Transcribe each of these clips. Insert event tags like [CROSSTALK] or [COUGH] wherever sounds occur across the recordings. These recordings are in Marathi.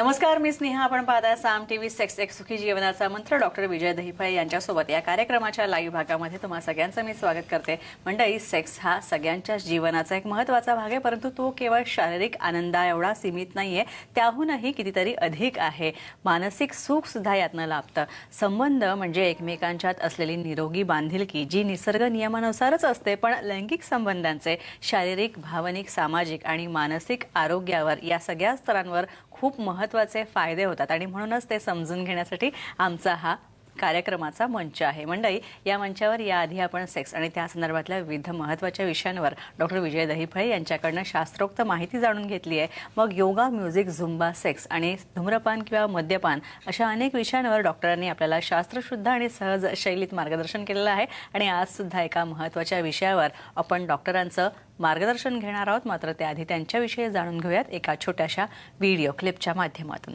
नमस्कार मी स्नेहा. आपण पाहता साम टी व्ही सेक्स एक सुखी जीवनाचा मंत्र. डॉक्टर विजय दहिफळे यांच्यासोबत या कार्यक्रमाच्या लाईव्ह भागामध्ये तुम्हा सगळ्यांचं मी स्वागत करते. मंडळी सेक्स हा सगळ्यांच्याच जीवनाचा एक महत्त्वाचा भाग आहे परंतु तो केवळ शारीरिक आनंदा एवढा सीमित नाहीये. त्याहूनही कितीतरी अधिक आहे. मानसिक सुख सुद्धा यातनं लाभतं. संबंध म्हणजे एकमेकांच्यात असलेली निरोगी बांधिलकी जी निसर्ग नियमानुसारच असते पण लैंगिक संबंधांचे शारीरिक भावनिक सामाजिक आणि मानसिक आरोग्यावर या सगळ्या स्तरांवर खूप महत्त्वाचे फायदे होतात. आणि म्हणूनच ते समजून घेण्यासाठी आमचा हा कार्यक्रमाचा मंच आहे. मंडई या मंचावर याआधी आपण सेक्स आणि त्या संदर्भातल्या विविध महत्त्वाच्या विषयांवर डॉक्टर विजय दहिफळे यांच्याकडनं शास्त्रोक्त माहिती जाणून घेतली आहे. मग योगा म्युझिक झुंबा सेक्स आणि धूम्रपान किंवा मद्यपान अशा अनेक विषयांवर डॉक्टरांनी आपल्याला शास्त्रशुद्ध आणि सहज शैलीत मार्गदर्शन केलेलं आहे. आणि आज सुद्धा एका महत्त्वाच्या विषयावर आपण डॉक्टरांचं मार्गदर्शन घेणार आहोत. मात्र त्याआधी त्यांच्याविषयी जाणून घेऊयात एका छोट्याशा व्हिडिओ क्लिपच्या माध्यमातून.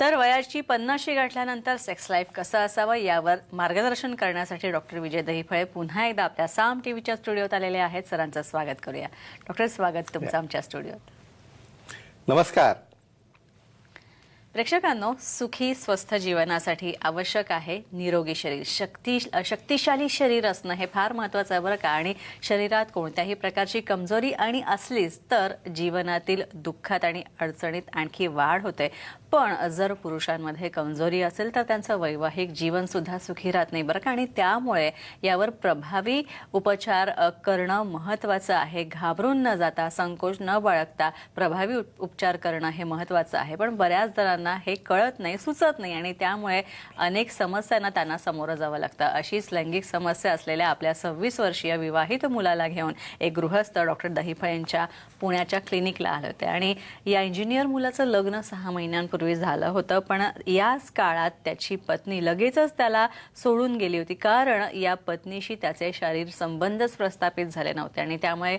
तर वयाची पन्नाशी गाठल्यानंतर सेक्स लाईफ कसं असावं यावर मार्गदर्शन करण्यासाठी डॉक्टर विजय दहिफळे पुन्हा एकदा आपल्या साम टीव्हीच्या स्टुडिओत आलेले आहेत. सरांचं स्वागत करूया. डॉक्टर स्वागत तुमचं आमच्या स्टुडिओत. नमस्कार. प्रेक्षकांनो सुखी स्वस्थ जीवनासाठी आवश्यक आहे निरोगी शरीर. शक्ती शक्तिशाली शरीर असणं हे फार महत्वाचं आहे बरं का? आणि शरीरात कोणत्याही प्रकारची कमजोरी आणि असलीच तर जीवनातील दुःखात आणि अडचणीत आणखी वाढ होते. पण जर पुरुषांमध्ये कमजोरी असेल तर त्यांचं वैवाहिक जीवनसुद्धा सुखी राहत नाही बरं का. आणि त्यामुळे यावर प्रभावी उपचार करणं महत्वाचं आहे. घाबरून न जाता संकोच न बाळगता प्रभावी उप- उपचार करणं हे महत्वाचं आहे. पण बऱ्याच जणांना हे कळत नाही सुचत नाही. आणि त्यामुळे अनेक समस्यांना त्यांना सामोरं जावं लागतं. अशीच लैंगिक समस्या असलेल्या आपल्या सव्वीस वर्षीय विवाहित मुलाला घेऊन एक गृहस्थ डॉक्टर दहिफळ यांच्या पुण्याच्या क्लिनिकला आले होते. आणि या इंजिनियर मुलाचं लग्न सहा महिन्यांपूर्वी झालं होतं पण याच काळात त्याची पत्नी लगेचच त्याला सोडून गेली होती. कारण या पत्नीशी त्याचे शारीर संबंधच प्रस्थापित झाले नव्हते आणि त्यामुळे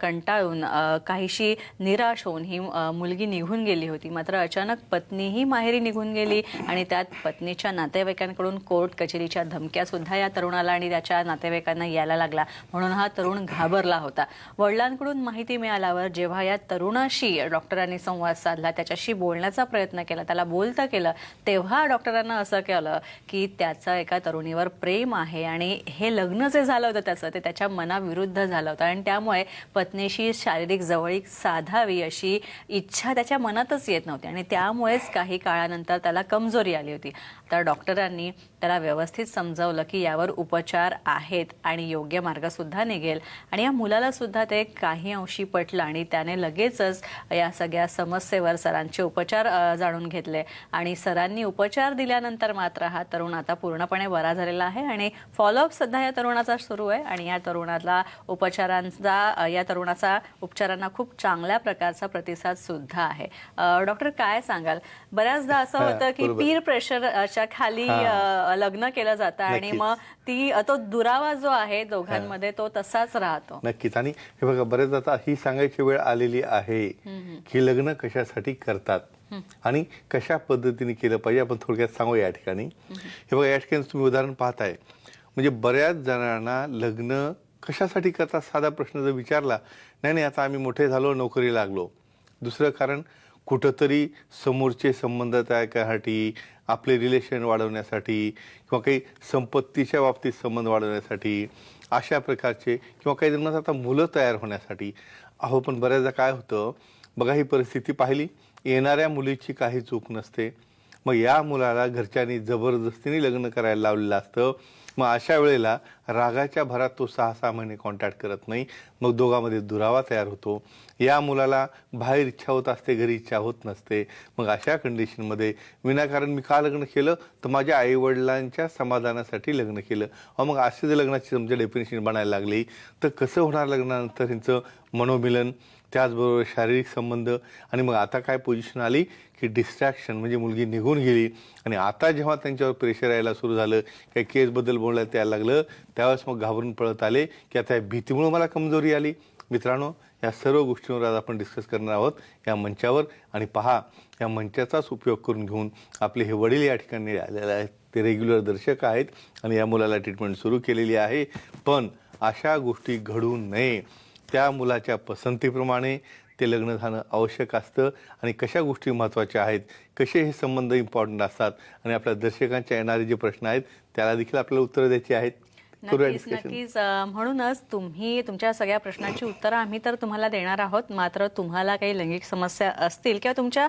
कंटाळून काहीशी निराश होऊन ही मुलगी निघून गेली होती. मात्र अचानक पत्नीही माहेरी निघून गेली आणि त्यात पत्नीच्या नातेवाईकांकडून कोर्ट कचेरीच्या धमक्या सुद्धा या तरुणाला आणि त्याच्या नातेवाईकांना यायला लागला म्हणून हा तरुण घाबरला होता. वडिलांकडून माहिती मिळाल्यावर जेव्हा या तरुणाशी डॉक्टरांनी संवाद साधला त्याच्याशी बोलण्याचा प्रयत्न केला त्याला बोलतं केलं तेव्हा डॉक्टरांना असं केलं की त्याचं एका तरुणीवर प्रेम आहे आणि हे लग्न जे झालं होतं त्याचं ते त्याच्या मनाविरुद्ध झालं होतं. आणि त्यामुळे पत्नीशी शारीरिक जवळीक साधावी अशी इच्छा त्याच्या मनातच येत नव्हती. आणि त्यामुळेच काही काळानंतर त्याला कमजोरी आली होती. तर डॉक्टरांनी त्याला व्यवस्थित समजावलं की यावर उपचार आहेत आणि योग्य मार्ग सुद्धा निघेल. आणि या मुलाला सुद्धा ते काही अंशी पटलं आणि त्याने लगेचच या सगळ्या समस्येवर सरांचे उपचार जाणून घेतले. आणि सरांनी उपचार दिल्यानंतर मात्र हा तरुण आता पूर्णपणे बरा झालेला आहे आणि फॉलोअप सुद्धा या तरुणाचा सुरू आहे. आणि या तरुणाला उपचारांचा या तरुणाचा उपचारांना खूप चांगल्या प्रकारचा प्रतिसाद सुद्धा आहे. डॉक्टर काय सांगाल? बऱ्याचदा असं होतं की. पीर प्रेशरच्या खाली हा. अ, लग्न केलं जातं आणि नक्कीच. मग ती तो दुरावा जो आहे दोघांमध्ये तो तसाच राहतो. नक्कीच. आणि हे बघा बरेच आता ही सांगायची वेळ आलेली आहे की लग्न कशासाठी करतात आणि कशा पद्धतीने केलं पाहिजे आपण थोडक्यात सांगू या ठिकाणी. हे बघा या ठिकाणी तुम्ही उदाहरण पाहताय. म्हणजे बऱ्याच जणांना लग्न कशासाठी करतात साधा प्रश्न जर विचारला नाही नाही आता आम्ही मोठे झालो नोकरी लागलो. दुसरं कारण कुठंतरी समोरचे संबंध तयार करण्यासाठी आपले रिलेशन वाढवण्यासाठी किंवा काही संपत्तीच्या बाबतीत संबंध वाढवण्यासाठी अशा प्रकारचे किंवा काही जणांना आता मुलं तयार होण्यासाठी. अहो पण बऱ्याचदा काय होतं बघा ही परिस्थिती पाहिली. येणाऱ्या मुलीची काही चूक नसते. मग या मुलाला घरच्यांनी जबरदस्तीने लग्न करायला लावलेलं असतं. मग अशा वेळेला रागाच्या भरात तो सहा सहा महिने कॉन्टॅक्ट करत नाही. मग दोघांमध्ये दुरावा तयार होतो. या मुलाला बाहेर इच्छा होत असते घरी इच्छा होत नसते. मग अशा कंडिशनमध्ये विनाकारण मी का लग्न केलं? तर माझ्या आईवडिलांच्या समाधानासाठी लग्न केलं. अहो मग असे जर लग्नाची समजा डेफिनेशन बनायला लागली तर कसं होणार लग्नानंतर ह्यांचं मनोमिलन? त्याचबरोबर शारीरिक संबंध आणि मग आता काय पोझिशन आली की डिस्ट्रॅक्शन म्हणजे मुलगी निघून गेली आणि आता जेव्हा त्यांच्यावर प्रेशर यायला सुरू झालं काही केसबद्दल बोलायला यायला लागलं त्यावेळेस मग घाबरून पळत आले की आता या भीतीमुळे मला कमजोरी आली. मित्रांनो या सर्व गोष्टींवर आज आपण डिस्कस करणार आहोत या मंचावर आणि पहा या मंचाचाच उपयोग करून घेऊन आपले हे वडील या ठिकाणी आलेले आहेत. ते रेग्युलर दर्शक आहेत आणि या मुलाला ट्रीटमेंट सुरू केलेली आहे. पण अशा गोष्टी घडू नये. त्या मुलाच्या पसंतीप्रमाणे ते लग्न झाणं आवश्यक असतं आणि कशा गोष्टी महत्त्वाच्या आहेत कसे हे संबंध इम्पॉर्टंट असतात आणि आपल्या दर्शकांच्या येणारे जे प्रश्न आहेत त्याला देखील आपल्याला उत्तरं द्यायची आहेत. नक्कीच नक्कीच म्हणूनच तुम्ही तुमच्या सगळ्या प्रश्नांची उत्तरं आम्ही तर तुम्हाला देणार आहोत. मात्र तुम्हाला काही लैंगिक समस्या असतील किंवा तुमच्या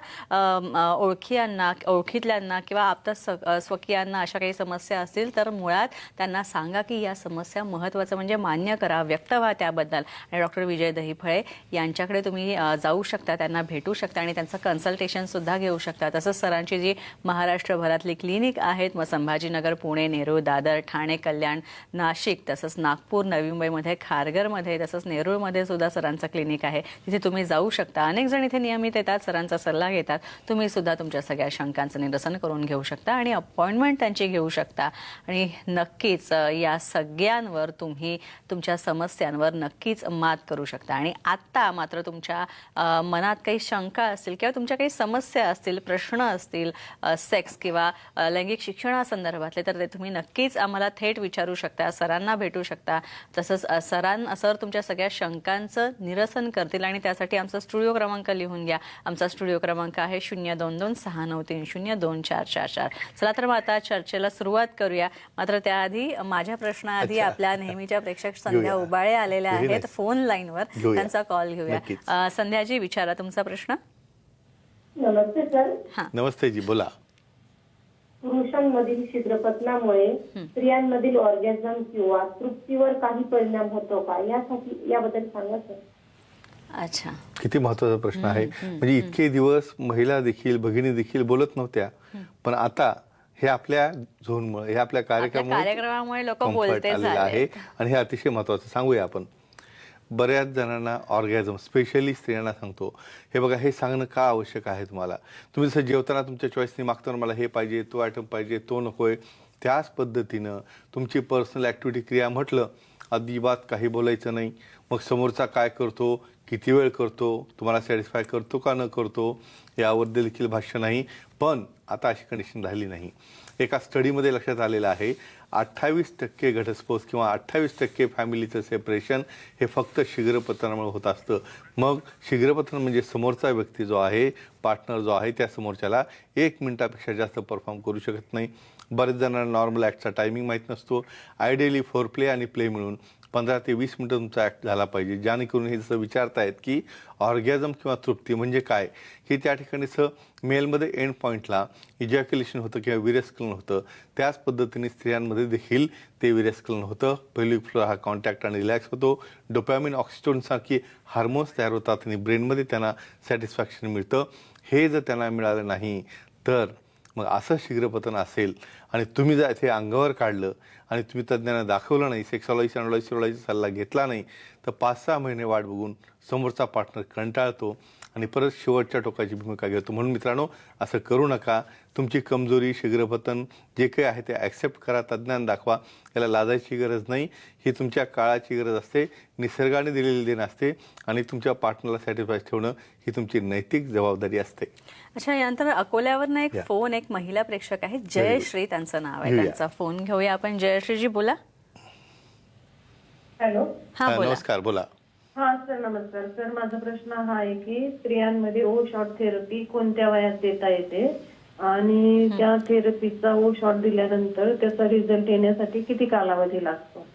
ओळखीयांना ओळखीतल्यांना किंवा अं, स्वकीयांना अशा काही समस्या असतील तर मुळात त्यांना सांगा की या समस्या महत्त्वाचं म्हणजे मान्य करा व्यक्त व्हा त्याबद्दल. आणि डॉक्टर विजय दहीफळे यांच्याकडे तुम्ही जाऊ शकता त्यांना भेटू शकता आणि त्यांचं कन्सल्टेशन सुद्धा घेऊ शकता. तसंच सरांची जी महाराष्ट्रभरातली क्लिनिक आहेत मग संभाजीनगर पुणे नेरूळ दादर ठाणे कल्याण नाशिक तसंच नागपूर नवी मुंबईमध्ये खारघरमध्ये तसंच नेरूळमध्ये सुद्धा सरांचं क्लिनिक आहे. तिथे तुम्ही जाऊ शकता. अनेक जण इथे नियमित येतात सरांचा सल्ला घेतात. तुम्ही सुद्धा तुमच्या सगळ्या शंकांचं निरसन करून घेऊ शकता आणि अपॉइंटमेंट त्यांची घेऊ शकता. आणि नक्कीच या सगळ्यांवर तुम्ही तुमच्या समस्यांवर नक्कीच मात करू शकता. आणि आत्ता मात्र तुमच्या मनात काही शंका असतील किंवा तुमच्या काही समस्या असतील प्रश्न असतील सेक्स किंवा लैंगिक शिक्षणासंदर्भातले तर ते तुम्ही नक्कीच आम्हाला थेट विचारू शकता. सरांना भेटू शकता. तसंच सरां सर तुमच्या सगळ्या शंकांचं निरसन करतील आणि त्यासाठी आमचा स्टुडिओ क्रमांक लिहून घ्या. आमचा स्टुडिओ क्रमांक आहे शून्य दोन दोन सहा नऊ तीन शून्य दोन चार चार चार. चला तर मग आता चर्चेला सुरुवात करूया. मात्र त्याआधी माझ्या प्रश्नाआधी. आपल्या नेहमीच्या प्रेक्षक संध्या. उबाळे आलेल्या आहेत. फोन लाईनवर. त्यांचा कॉल घेऊया. संध्याजी विचारा तुमचा प्रश्न. नमस्ते सर. नमस्ते जी बोला. पुरुषांमधील छिद्रपतनामुळे स्त्रियांमधील ऑर्गॅझम किंवा तृप्तीवर काही परिणाम होतो का? यासाठी याबद्दल सांगा सर अच्छा. किती महत्त्वाचा प्रश्न आहे. म्हणजे इतके दिवस महिला देखील भगिनी देखील बोलत नव्हत्या. पण आता हे आपल्या झोनमुळे हे आपल्या कार्यक्रमामुळे लोक बोलते आहे. आणि हे अतिशय महत्वाचं सांगूया आपण. बऱ्याच जणांना ऑर्गॅझम स्पेशली स्त्रियांना सांगतो हे बघा हे सांगणं का आवश्यक आहे तुम्हाला? तुम्ही जसं जेवताना तुमच्या चॉईसनी मागताना मला हे पाहिजे तो आयटम पाहिजे तो नकोय. त्याच पद्धतीनं तुमची पर्सनल ॲक्टिव्हिटी क्रिया म्हटलं अजिबात काही बोलायचं नाही. मग समोरचा काय करतो किती वेळ करतो तुम्हाला सॅटिस्फाय करतो का न करतो यावर देखील भाष्य नाही. पण आता अशी कंडिशन राहिली नाही. एका स्टडीमध्ये लक्षात आलेलं आहे अठ्ठावीस टक्के घटस्फोट किंवा अठ्ठावीस टक्के फॅमिलीचं सेपरेशन हे फक्त शीघ्रपतनामुळे होत असतं. मग शीघ्रपतन म्हणजे समोरचा व्यक्ती जो आहे पार्टनर जो आहे त्या समोरच्याला एक मिनिटापेक्षा जास्त परफॉर्म करू शकत नाही. बरेच जणांना नॉर्मल ॲक्टचा टायमिंग माहीत नसतो. आयडियली फोर प्ले आणि प्ले मिळून पंधरा ते वीस मिनटं तुमचा ॲक्ट झाला पाहिजे. जेणेकरून हे जसं विचारतायत की ऑर्गॅझम किंवा तृप्ती म्हणजे काय की त्या ठिकाणीचं मेलमध्ये एंड पॉईंटला इजॅक्युलेशन होतं किंवा विरेस्खलन होतं त्याच पद्धतीने स्त्रियांमध्ये देखील ते विरेस्खलन होतं. पहिली फ्लोर हा कॉन्टॅक्ट आणि रिलॅक्स होतो. डोपॅमिन ऑक्सिटोनसारखी हार्मोन्स तयार होतात आणि ब्रेनमध्ये त्यांना सॅटिस्फॅक्शन मिळतं. हे जर त्यांना मिळालं नाही तर मग असं शीघ्रपतन असेल आणि तुम्ही जर ते अंगावर काढलं आणि तुम्ही तज्ज्ञांना दाखवलं नाही सेक्सॉलॉजी अनॉलॉजिलॉजीचा सल्ला घेतला नाही तर पाच सहा महिने वाट बघून समोरचा पार्टनर कंटाळतो. आणि परत शेवटच्या टोकाची भूमिका घेतो. म्हणून मित्रांनो असं करू नका. तुमची कमजोरी शीघ्रपतन जे काही आहे ते ॲक्सेप्ट करा तज्ज्ञान दाखवा. याला लाजायची गरज नाही. ही तुमच्या काळाची गरज असते. निसर्गाने दिलेली देण असते. आणि तुमच्या पार्टनरला सॅटिस्फाय ठेवणं ही तुमची नैतिक जबाबदारी असते. अच्छा यानंतर अकोल्यावर ना एक. फोन एक महिला प्रेक्षक आहे. जयश्री त्यांचं नाव आहे. त्यांचा फोन घेऊया आपण. जयश्रीजी बोला. हॅलो. हा हा, बोला. नमस्कार बोला. हा सर नमस्कार. सर माझा प्रश्न हा आहे की स्त्रियांमध्ये ओ शॉर्ट थेरपी कोणत्या वयात देता येते? आणि त्या थेरपीचा ओ शॉट दिल्यानंतर त्याचा रिझल्ट येण्यासाठी किती कालावधी लागतो?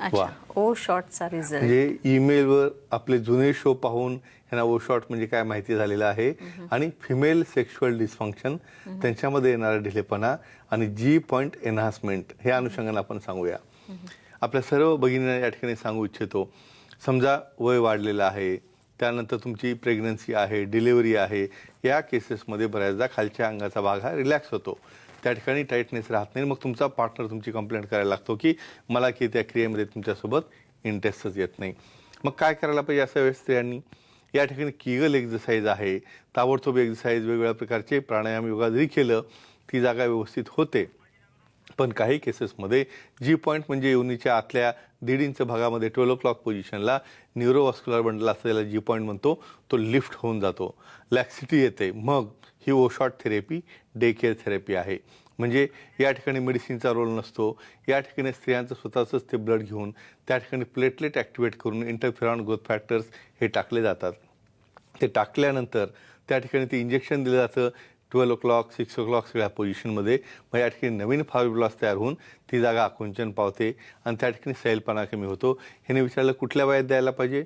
अच्छा. वा. ओ शॉर्टचा रिझल्ट. म्हणजे ईमेलवर आपले जुने शो पाहून ह्यांना ओ शॉर्ट म्हणजे काय माहिती झालेलं आहे. आणि फिमेल सेक्शुअल डिस्फंक्शन त्यांच्यामध्ये येणारा ढिलेपणा आणि जी पॉइंट एनहान्समेंट हे अनुषंगाने आपण सांगूया. आपल्या सर्व भगिनींना या ठिकाणी सांगू इच्छितो. समजा वय वाढलेलं आहे त्यानंतर तुमची प्रेग्नन्सी आहे डिलिव्हरी आहे या केसेसमध्ये बऱ्याचदा खालच्या अंगाचा भाग हा रिलॅक्स होतो. त्या ठिकाणी टाईटनेस राहत नाही. मग तुमचा पार्टनर तुमची कंप्लेंट करायला लागतो की मला की त्या क्रियेमध्ये तुमच्यासोबत इंटरेस्टच येत नाही. मग काय करायला पाहिजे अशा वेळेस स्त्रियांनी? या ठिकाणी किगल एक्झरसाईज आहे. ताबडतोब एक्झरसाईज वेगवेगळ्या प्रकारचे प्राणायाम योगा जरी केलं ती जागा व्यवस्थित होते. पण काही केसेसमध्ये जी पॉईंट म्हणजे योनीच्या आतल्या दीड इंच भागामध्ये ट्वेल्व क्लॉक पोझिशनला न्यूरोवॉस्क्युलर बंडल असलेला जी पॉईंट म्हणतो तो लिफ्ट होऊन जातो. लॅक्सिटी येते. मग ही O shot therapy day care therapy आहे. म्हणजे या ठिकाणी मेडिसिनचा रोल नसतो. या ठिकाणी स्त्रियांचं स्वतःचंच ते ब्लड घेऊन त्या ठिकाणी प्लेटलेट ॲक्टिवेट करून इंटरफिरॉन ग्रोथ फॅक्टर्स हे टाकले जातात. ते टाकल्यानंतर त्या ठिकाणी ते इंजेक्शन दिलं जातं. Twelve o'clock six o'clock सगळ्या पोझिशनमध्ये मग या ठिकाणी नवीन फायब्रॉस तयार होऊन ती जागा आकुंचन पावते आणि त्या ठिकाणी सैलपणा कमी होतो. ह्याने विचारलं कुठल्या वयात द्यायला पाहिजे?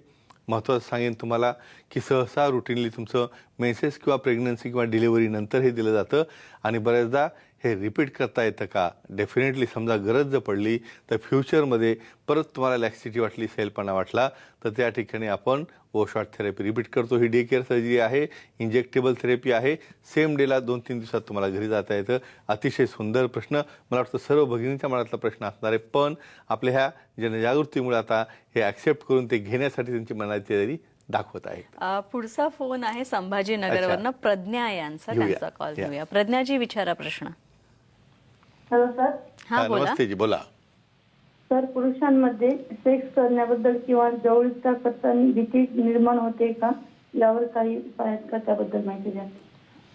महत्त्वाचं सांगेन तुम्हाला की सहसा रुटीनली तुमचं मेसेस किंवा प्रेग्नन्सी किंवा डिलिव्हरीनंतर हे दिलं जातं. आणि बऱ्याचदा हे रिपीट करता येतं का? डेफिनेटली समजा गरज जर पडली तर फ्युचरमध्ये परत तुम्हाला लॅक्सिटी वाटली सैलपणा वाटला तर त्या ठिकाणी आपण ओ शॉर्ट थेरपी रिपीट करतो ही डे केअर सर्जरी आहे इंजेक्टेबल थेरपी आहे. सेम डेला दोन तीन दिवसात तुम्हाला घरी जाता येतं. अतिशय सुंदर प्रश्न. मला वाटतं सर्व भगिनींच्या मनातला प्रश्न असणार आहे. पण आपल्या ह्या जनजागृतीमुळे आता हे ॲक्सेप्ट करून ते घेण्यासाठी त्यांची मनाची तयारी दाखवत आहेत. अ, पुढचा फोन आहे संभाजीनगरवरनं प्रज्ञा यांचा. त्यांचा कॉल. घेऊया. प्रज्ञाजी विचारा प्रश्न. हॅलो सर हा नमस्ते जी बोला. सर पुरुषांमध्ये सेक्स करण्याबद्दल किंवा जवळीकता करताना भीती निर्माण होते का? यावर काही उपाय आहेत का त्याबद्दल माहिती द्या.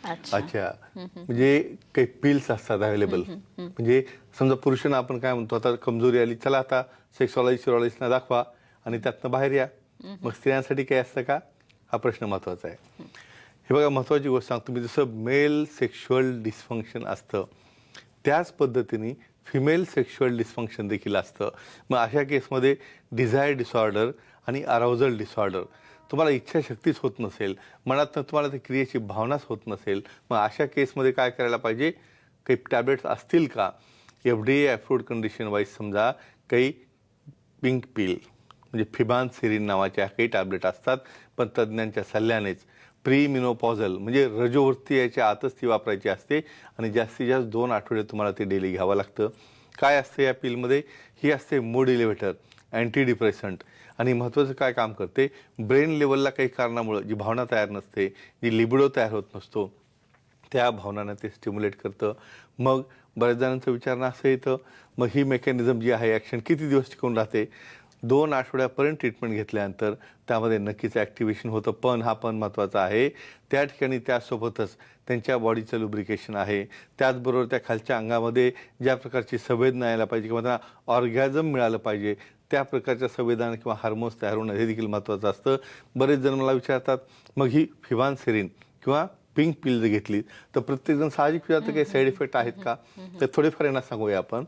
अच्छा. अच्छा. म्हणजे काही पिल्स असतात अवेलेबल म्हणजे समजा पुरुषांना आपण काय म्हणतो आता कमजोरी आली चला आता सेक्सॉलॉजी सिरोलॉजिस्टना दाखवा आणि त्यातनं बाहेर या. मग स्त्रियांसाठी काही असतं का? हा प्रश्न महत्त्वाचा आहे. हे बघा महत्वाची गोष्ट सांगतो मी. जसं मेल सेक्शुअल डिस्फंक्शन असतं त्याच पद्धतीने फिमेल सेक्शुअल डिस्फंक्शन देखील असतं. मग अशा केसमध्ये डिझायर डिसऑर्डर आणि अराउझल डिसऑर्डर तुम्हाला इच्छाशक्तीच होत नसेल मनातनं तुम्हाला त्या क्रियेची भावनाच होत नसेल मग अशा केसमध्ये काय करायला पाहिजे? काही टॅबलेट्स असतील का? F D A approved condition wise समजा काही पिंक पिल म्हणजे फिबान सिरीन नावाच्या काही टॅबलेट असतात पण तज्ज्ञांच्या सल्ल्यानेच. प्री मिनोपॉझल म्हणजे रजोवृत्ती याच्या आतच ती वापरायची असते आणि जास्तीत जास्त दोन आठवडे तुम्हाला ते डेली घ्यावं लागतं. काय असतं या पिलमध्ये ही असते मूड इलिव्हेटर अँटी डिप्रेसंट आणि महत्त्वाचं काय काम करते? ब्रेन लेवलला काही कारणामुळं जी भावना तयार नसते जी लिबिडो तयार होत नसतो त्या भावनांना ते स्टिम्युलेट करतं. मग बऱ्याच जणांचं विचारणं असं येतं मग ही मेकॅनिझम जी आहे ॲक्शन किती दिवस टिकून राहते? दोन आठवड्यापर्यंत ट्रीटमेंट घेतल्यानंतर त्यामध्ये नक्कीच ॲक्टिवेशन होतं. पण हा पण महत्त्वाचा आहे. त्या ठिकाणी त्यासोबतच त्यांच्या बॉडीचं लुब्रिकेशन आहे. त्याचबरोबर त्या खालच्या अंगामध्ये ज्या प्रकारची संवेदना यायला पाहिजे किंवा त्यांना ऑर्गॅझम मिळालं पाहिजे त्या प्रकारच्या संवेदना किंवा हार्मोन्स तयार होणं हे देखील महत्त्वाचं असतं. बरेच जण मला विचारतात मग ही फिवान सेरीन किंवा पिंक पिल जर घेतली तर प्रत्येकजण साहजिक विचारतं काही साईड इफेक्ट आहेत का? तर थोडेफार यांना सांगूया आपण.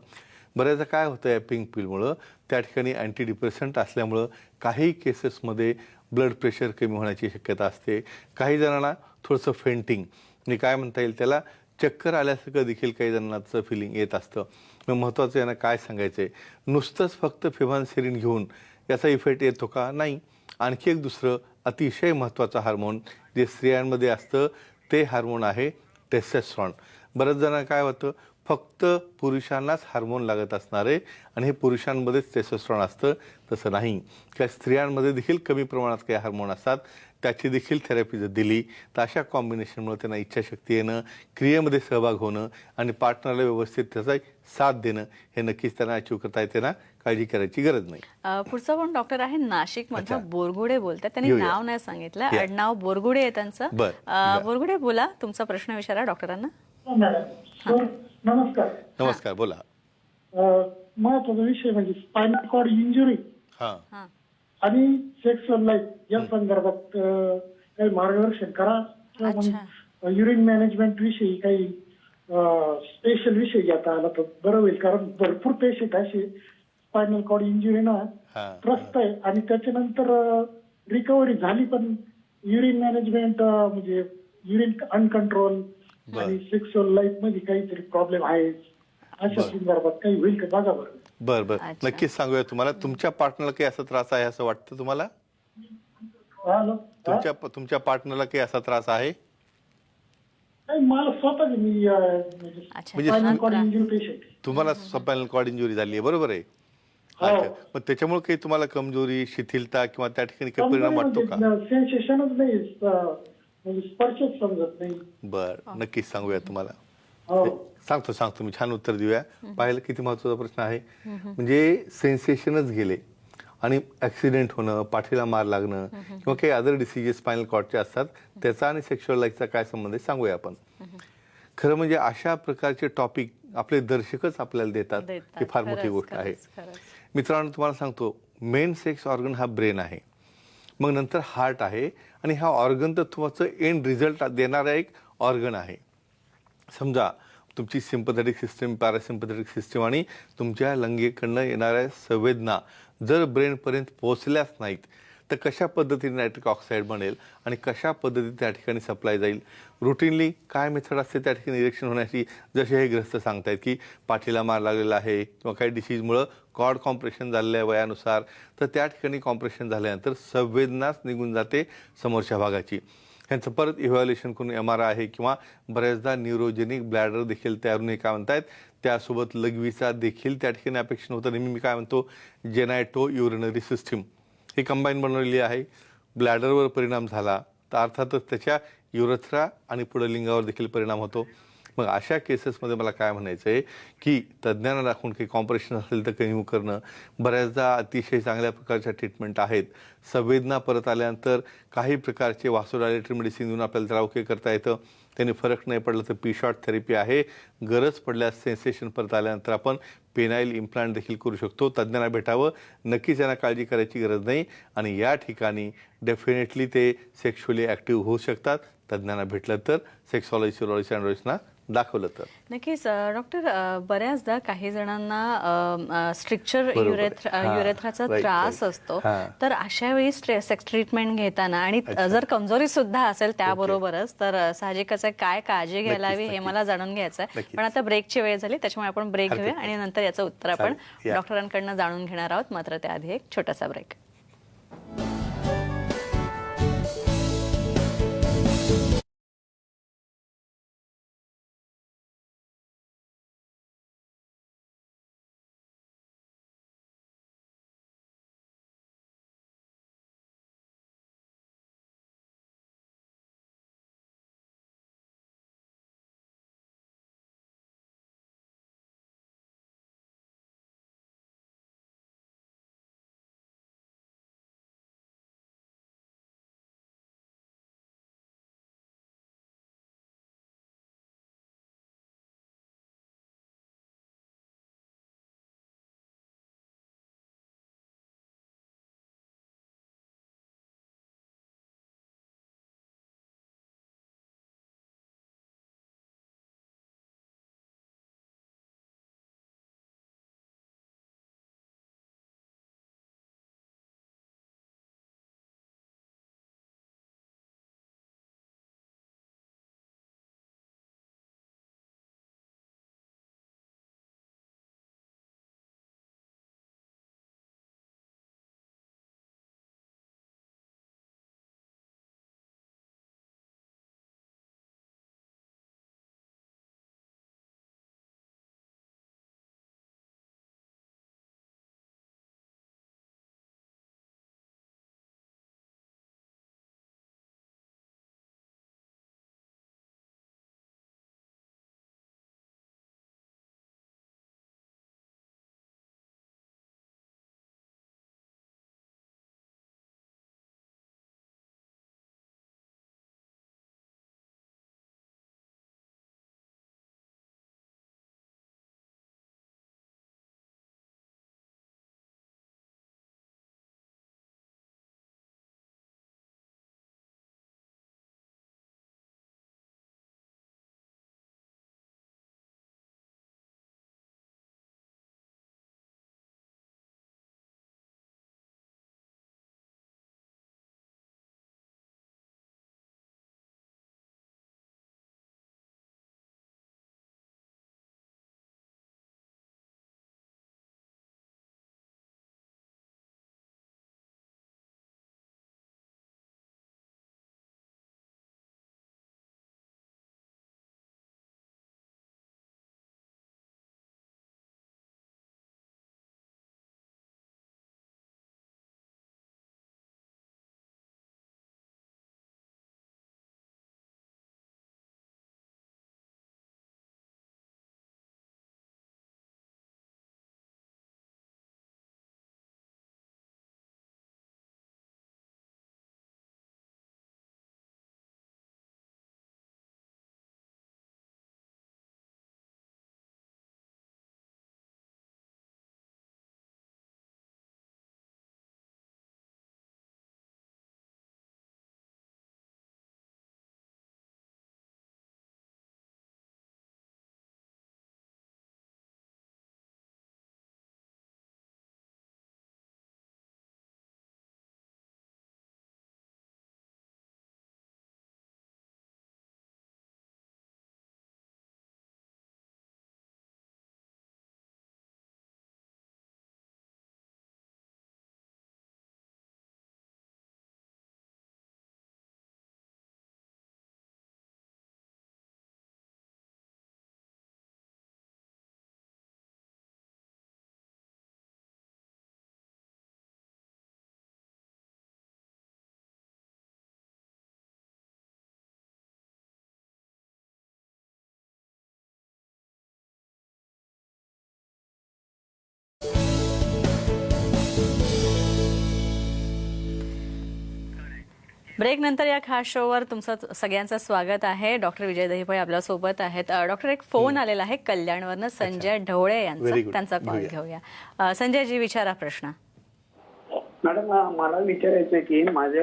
बऱ्याचदा काय होतं या पिंक पिलमुळं त्या ठिकाणी अँटी डिप्रेसंट असल्यामुळं काही केसेसमध्ये ब्लड प्रेशर कमी होण्याची शक्यता असते. काही जणांना थोडंसं फेंटिंग म्हणजे काय म्हणता येईल त्याला चक्कर आल्यासारखं देखील काही जणांना त्याचं फिलिंग येत असतं. मग महत्त्वाचं यांना काय सांगायचं आहे नुसतंच फक्त फिव्हान्सेरिन घेऊन याचा इफेक्ट येतो का? नाही. आणखी एक दुसरं अतिशय महत्त्वाचं हार्मोन जे स्त्रियांमध्ये असतं ते हार्मोन आहे टेस्टेस्ट्रॉन बऱ्याच जणांना काय होतं? फक्त पुरुषांनाच हार्मोन लागत असणार आहे आणि हे पुरुषांमध्येच टेस्टोस्ट्रॉन असतं तसं नाही. किंवा स्त्रियांमध्ये देखील कमी प्रमाणात काही हार्मोन असतात. त्याची देखील थेरपी जर दिली तर अशा कॉम्बिनेशनमुळे त्यांना इच्छाशक्ती येणं क्रियेमध्ये सहभाग होणं आणि पार्टनरला व्यवस्थित त्याचा साथ देणं हे नक्कीच त्यांना अचीव करता येते ना? काळजी करायची गरज नाही. अ, पुढचा पण डॉक्टर आहे नाशिक. मधलं बोरगुडे बोलतात. त्यांनी. नाव नाही सांगितलं. आडनाव बोरगुडे आहे त्यांचं. बर, अ, बर. बोरगुडे बोला. तुमचा प्रश्न विचारा डॉक्टरांना. हो. नमस्कार. नमस्कार बोला. अं, महत्त्वाचा विषय म्हणजे स्पायनल कॉर्ड इंजुरी हां. हा. आणि सेक्सुअल लाईफ या संदर्भात अं, काही मार्गदर्शन करा. किंवा मग युरिन मॅनेजमेंट विषयी काही स्पेशल विषय घेता आला तर बरं होईल. कारण भरपूर पेशंट असे स्पायनल कॉर्ड इंजुरी ना हां. त्रस्त आहे. आणि त्याच्यानंतर रिकव्हरी झाली पण युरिन मॅनेजमेंट म्हणजे युरिन अनकंट्रोल आणि सेक्सुअल लाईफमध्ये काहीतरी प्रॉब्लेम आहे. अशा संदर्भात काही होईल का? बघा बरं. बर बर. नक्कीच सांगूया तुम्हाला. तुमच्या पार्टनरला काही असा त्रास आहे असं वाटतं तुम्हाला? हॅलो? तुमच्या तुमच्या पार्टनरला काही असा त्रास आहे? नाही मला स्वतःच मी अं, म्हणजे अच्छा म्हणजे spinal cord त्रास- injury patient आहे. तुम्हाला स्पायनल कॉर्ड इंजुरी झाली आहे बरोबर आहे? हो. अच्छा. मग त्याच्यामुळे काही तुम्हाला कमजोरी शिथिलता किंवा त्या ठिकाणी काही परिणाम वाटतो का? सेन्सेशनच नाही अं, म्हणजे स्पर्शच समजत नाही. बर नक्कीच सांगूया तुम्हाला. हो. सांगतो सांगतो मी छान उत्तर देऊया. पाहिलं किती महत्त्वाचा प्रश्न आहे. म्हणजे सेन्सेशनच गेले आणि ऍक्सिडेंट होणं पाठीला मार लागणं किंवा काही अदर डिसिजेस स्पायनल कॉर्डचे असतात त्याचा आणि सेक्शुअल लाईफचा काय संबंध आहे सांगूया आपण. खरं म्हणजे अशा प्रकारचे टॉपिक आपले दर्शकच आपल्याला देतात देतात. ही फार मोठी खरंच, गोष्ट आहे. खरंच, खरंच. मित्रांनो तुम्हाला सांगतो मेन सेक्स ऑर्गन हा ब्रेन आहे. मग नंतर हार्ट आहे आणि हा ऑर्गन तत्वाचं एंड रिझल्ट देणारा एक ऑर्गन आहे. समजा तुमची सिम्पथेटिक सिस्टीम पॅरासिम्पथेटिक सिस्टीम आणि तुमच्या लंगेकडनं येणाऱ्या संवेदना जर ब्रेनपर्यंत पोहोचल्याच नाहीत तर कशा पद्धतीने नायट्रिक ऑक्साईड बनेल आणि कशा पद्धतीने त्या ठिकाणी सप्लाय जाईल? रुटीनली काय मेथड असते त्या ठिकाणी इरेक्शन होण्याची? जसे हे ग्रस्त सांगतायत की पाठीला मार लागलेला आहे किंवा काही डिसीजमुळं कॉड कॉम्प्रेशन झालेलं आहे वयानुसार तर त्या ठिकाणी कॉम्प्रेशन झाल्यानंतर संवेदनाच निघून जाते समोरच्या भागाची. ह्यांचं परत इव्हॅल्युएशन करून एम आर आय आहे किंवा बऱ्याचदा न्यूरोजेनिक ब्लॅडर देखील तयार होणे काय म्हणतायत? त्यासोबत लघवीचा देखील त्या ठिकाणी अपेक्षण होतं. नेहमी मी काय म्हणतो? जेनायटो युरिनरी सिस्टीम ही कंबाईन बनवलेली आहे. ब्लॅडरवर परिणाम झाला तर अर्थातच त्याच्या युरथ्रा आणि पुढं लिंगावर देखील परिणाम होतो. मग अशा केसेसमध्ये मला काय म्हणायचं आहे की तज्ज्ञांना दाखवून काही कॉम्प्रेशन असेल तर कमी करणं. बऱ्याचदा अतिशय चांगल्या प्रकारच्या ट्रीटमेंट आहेत. संवेदना परत आल्यानंतर काही प्रकारचे वासोडायलेटरी मेडिसिन देऊन आपल्याला त्याला ओके करता येतं. त्यांनी फरक नाही पडला तर पी शॉर्ट थेरपी आहे. गरज पडल्यास सेन्सेशन परत आल्यानंतर आपण पेनाईल इम्प्लांट देखील करू शकतो. तज्ज्ञांना भेटावं. नक्कीच यांना काळजी करायची गरज नाही. आणि या ठिकाणी डेफिनेटली ते सेक्शुअली ॲक्टिव्ह होऊ शकतात. तज्ज्ञांना भेटलं तर सेक्सॉलॉजी सिरोलॉजी अँड्रॉइड्सना दाखवलं तर नक्कीच डॉक्टर बऱ्याचदा काही जणांना स्ट्रिक्चर युरेथ्राचा त्रास. असतो. तर अशा वेळी सेक्स ट्रीटमेंट घेताना आणि. जर कमजोरी सुद्धा असेल त्याबरोबरच तर साहजिकच काय काळजी घ्यायला हवी हे. मला जाणून घ्यायचं आहे. पण आता ब्रेकची वेळ झाली त्याच्यामुळे आपण ब्रेक घेऊया. आणि नंतर याचं उत्तर आपण. डॉक्टरांकडनं जाणून घेणार आहोत मात्र त्याआधी एक छोटासा ब्रेक ब्रेक नंतर या खास शोवर तुमचं सगळ्यांचं स्वागत आहे. डॉक्टर विजय दहिपळे आपल्यासोबत आहेत डॉक्टर एक फोन आलेला आहे कल्याणवरनं. संजय ढवळे यांचा. त्यांचा कॉल घेऊया. अ, संजयजी विचारा प्रश्न. मॅडम मला विचारायचं आहे की माझ्या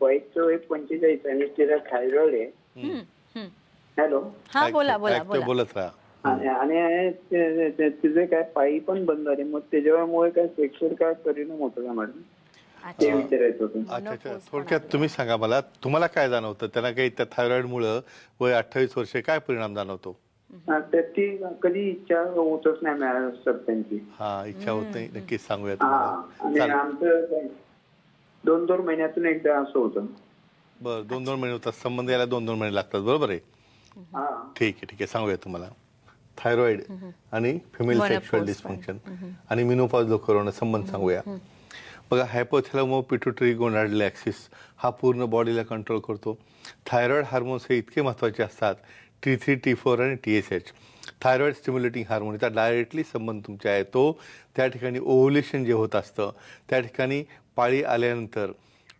वाईफचं वय पंचेचाळीस आणि तिला थायरॉइड आहे. हॅलो. हा बोला बोला बोलत राहा. आणि तिचे काय पायी पण बंद झाले मग त्याच्यामुळे काय सेक्सवर काय परिणाम होतो का मॅडम? ते अच्छा. विचारायचं होतं. अच्छा अच्छा. थोडक्यात तुम्ही सांगा मला तुम्हाला काय जाणवतं? त्यांना काही त्या थायरॉइडमुळं वय अठ्ठावीस वर्षे काय परिणाम जाणवतो? अं, तर ती कधी इच्छा होतच नाही मॅडम सर त्यांची. हा इच्छा होत नाही. नक्कीच सांगूया हा तुम्हाला. आणि चालेल. आमचं दोन दोन महिन्यातून एकदा असं होतं. बरं दोन दोन महिने होतात. संबंध यायला दोन दोन महिने लागतात. बरोबर आहे? हा. ठीक आहे ठीक आहे. सांगूया तुम्हाला. थायरॉइड आणि फिमेल सेक्शुअल. डिस्फंक्शन आणि मिनोपॉज लोकरोना संबंध सांगूया. बघा हायपोथॅलमो पिट्युटरी गोनाडल ॲक्सिस हा पूर्ण बॉडीला कंट्रोल करतो. थायरॉइड हार्मोन्स हे इतके महत्त्वाचे असतात टी थ्री टी फोर आणि T S H thyroid stimulating हार्मोनचा डायरेक्टली संबंध तुमच्या आहे तो त्या ठिकाणी ओव्हुलेशन जे होत असतं त्या ठिकाणी पाळी आल्यानंतर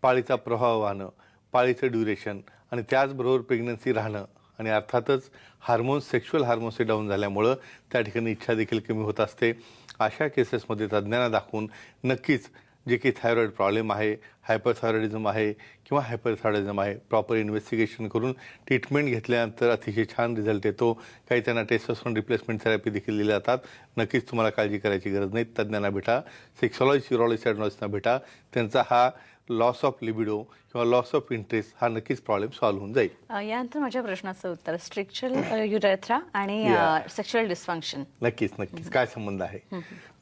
पाळीचा प्रभाव वाहणं पाळीचं ड्युरेशन आणि त्याचबरोबर प्रेग्नन्सी राहणं आणि अर्थातच हार्मोन्स सेक्शुअल हार्मोन्स हे डाऊन झाल्यामुळं त्या ठिकाणी इच्छा देखील कमी होत असते. अशा केसेसमध्ये तज्ज्ञांना दाखवून नक्कीच जे काही थायरॉईड प्रॉब्लेम आहे हायपरथायरॉइडिझम आहे किंवा हायपरथायरॉइडिझम आहे प्रॉपर इन्व्हेस्टिगेशन करून ट्रीटमेंट घेतल्यानंतर अतिशय छान रिझल्ट येतो. काही त्यांना टेस्टोस्टेरोन रिप्लेसमेंट थेरपी देखील दिल्या जातात. नक्कीच तुम्हाला काळजी करायची गरज नाही. तज्ज्ञांना भेटा. सेक्सॉलॉजी सिरोलॉजी ॲडनॉलॉजिस्टना भेटा. त्यांचा हा लॉस ऑफ लिबिडो किंवा लॉस ऑफ इंटरेस्ट हा नक्कीच प्रॉब्लेम सॉल्व्ह होऊन जाईल. यानंतर माझ्या प्रश्नाचं उत्तर स्ट्रिक्चल युरेथ्रा आणि. सेक्शुअल डिस्फंक्शन नक्कीच नक्कीच. काय संबंध आहे?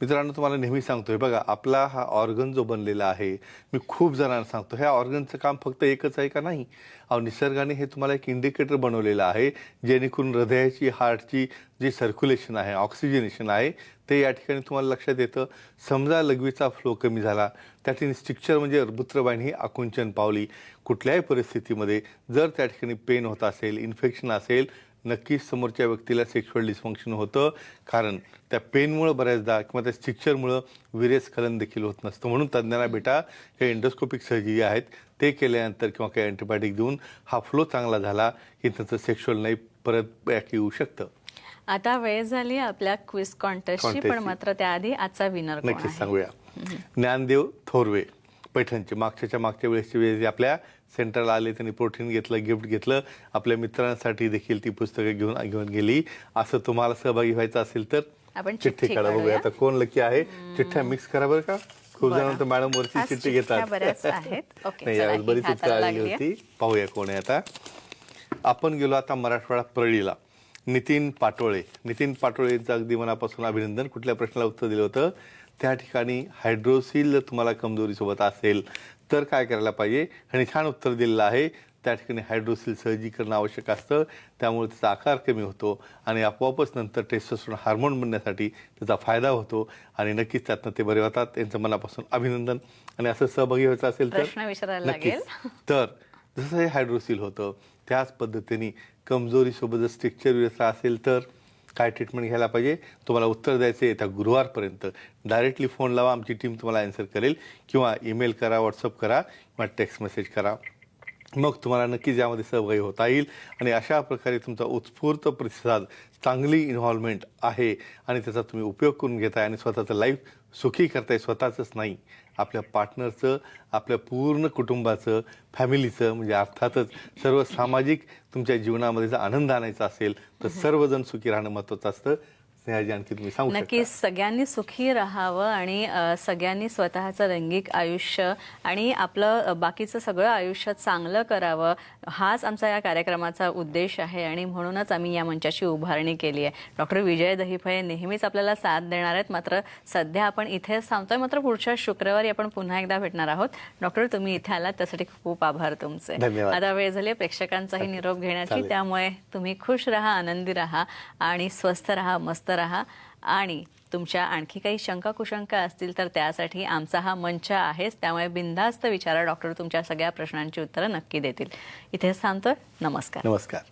मित्रांनो तुम्हाला नेहमी सांगतोय बघा आपला हा ऑर्गन जो बनलेला आहे मी खूप जणांना सांगतो ह्या ऑर्गनचं काम फक्त एकच आहे का नाही? अहो निसर्गाने हे तुम्हाला एक इंडिकेटर बनवलेलं आहे जेणेकरून हृदयाची हार्टची जी सर्क्युलेशन आहे ऑक्सिजनेशन आहे ते या ठिकाणी तुम्हाला लक्षात येतं. समजा लघवीचा फ्लो कमी झाला त्या ठिकाणी स्ट्रिक्चर म्हणजे मूत्रवाहिनी आकुंचन पावली. कुठल्याही परिस्थितीमध्ये जर त्या ठिकाणी पेन होत असेल इन्फेक्शन असेल नक्कीच समोरच्या व्यक्तीला सेक्शुअल डिस्फंक्शन होतं. कारण त्या पेनमुळं बऱ्याचदा किंवा त्या स्टिक्चरमुळं विरेस्खलन देखील होत नसतं. म्हणून तज्ज्ञांना बेटा काही एंडोस्कोपिक सर्जरी आहेत ते केल्यानंतर किंवा काही अँटीबायोटिक देऊन हा फ्लो चांगला झाला की त्याचं सेक्शुअल नाही परत बॅक येऊ शकतं. आता वेळ झाली आपल्या क्विज कॉन्टेस्टची पण. मात्र त्याआधी आजचा विनर नक्कीच सांगूया. ज्ञानदेव थोरवे पैठणचे. मागच्याच्या मागच्या वेळेसची वेळ जे आपल्या सेंटरला आले त्यांनी प्रोटीन घेतलं गिफ्ट घेतलं. आपल्या मित्रांसाठी देखील ती पुस्तकं घेऊन घेऊन गेली. असं तुम्हाला सहभागी व्हायचं असेल तर आपण चिठ्ठी काढा. बघूया. आता कोण लकी आहे? चिठ्ठ्या मिक्स करा बरं का? खूप. जण तर मॅडम वरची चिठ्ठी घेतात. [LAUGHS] नाही यावेळेस बरीच उत्तर आलेली. होती. पाहूया कोण आहे आता. आपण गेलो आता मराठवाडा परळीला. नितीन पाटोळे. नितीन पाटोळेचं अगदी मनापासून अभिनंदन. कुठल्या प्रश्नाला उत्तर दिलं होतं? त्या ठिकाणी हायड्रोसिल तुम्हाला कमजोरीसोबत असेल तर काय करायला पाहिजे? आणि छान उत्तर दिलेलं आहे. त्या ठिकाणी हायड्रोसिल सर्जी करणं आवश्यक असतं. त्यामुळे त्याचा आकार कमी होतो आणि आपोआपच नंतर टेस्टोस्टेरोन हार्मोन बनण्यासाठी त्याचा फायदा होतो आणि नक्कीच त्यातनं ते बरे होतात. यांचं मनापासून अभिनंदन. आणि असं सहभागी व्हायचं असेल तर? नक्कीच. लागेल. तर जसं हे हायड्रोसिल होतं त्याच पद्धतीने कमजोरीसोबत जर स्ट्रिक्चर व्यवस्था असेल तर काय ट्रीटमेंट घ्यायला पाहिजे? तुम्हाला उत्तर द्यायचं येत्या गुरुवारपर्यंत. डायरेक्टली फोन लावा आमची टीम तुम्हाला ॲन्सर करेल. किंवा ईमेल करा व्हॉट्सअप करा किंवा टेक्स्ट मेसेज करा. मग तुम्हाला नक्कीच यामध्ये सहभागी होता येईल. आणि अशा प्रकारे तुमचा उत्स्फूर्त प्रतिसाद चांगली इन्व्हॉल्वमेंट आहे. आणि त्याचा तुम्ही उपयोग करून घेताय आणि स्वतःचं लाईफ सुखी करताय स्वतःचंच नाही. आपल्या पार्टनरचं आपल्या पूर्ण कुटुंबाचं फॅमिलीचं म्हणजे अर्थातच सर्व सामाजिक तुमच्या जीवनामध्ये जर आनंद आणायचा असेल तर सर्वजण सुखी राहणं महत्त्वाचं असतं. स्नेहाजी आणखी तुम्ही सांगू नक्कीच. सगळ्यांनी सुखी राहावं आणि सगळ्यांनी स्वतःचं लैंगिक आयुष्य आणि आपलं बाकीचं सगळं आयुष्य चांगलं करावं हाच आमचा या कार्यक्रमाचा उद्देश आहे आणि म्हणूनच आम्ही या मंचाची उभारणी केली आहे. डॉक्टर विजय दहिफळे नेहमीच आपल्याला साथ देणार आहेत. मात्र सध्या आपण इथेच थांबतोय. मात्र पुढच्या शुक्रवारी आपण पुन्हा एकदा भेटणार आहोत. डॉक्टर तुम्ही इथे आलात त्यासाठी खूप आभार तुमचे. आता वेळ झाली प्रेक्षकांचाही निरोप घेण्याची. त्यामुळे तुम्ही खुश राहा आनंदी राहा आणि स्वस्थ राहा मस्त राहा. आणि तुमच्या आणखी काही शंका कुशंका असतील तर त्यासाठी आमचा हा मंच आहेच. त्यामुळे बिनधास्त विचारा. डॉक्टर तुमच्या सगळ्या प्रश्नांची उत्तरं नक्की देतील. इथेच थांबतोय नमस्कार. नमस्कार.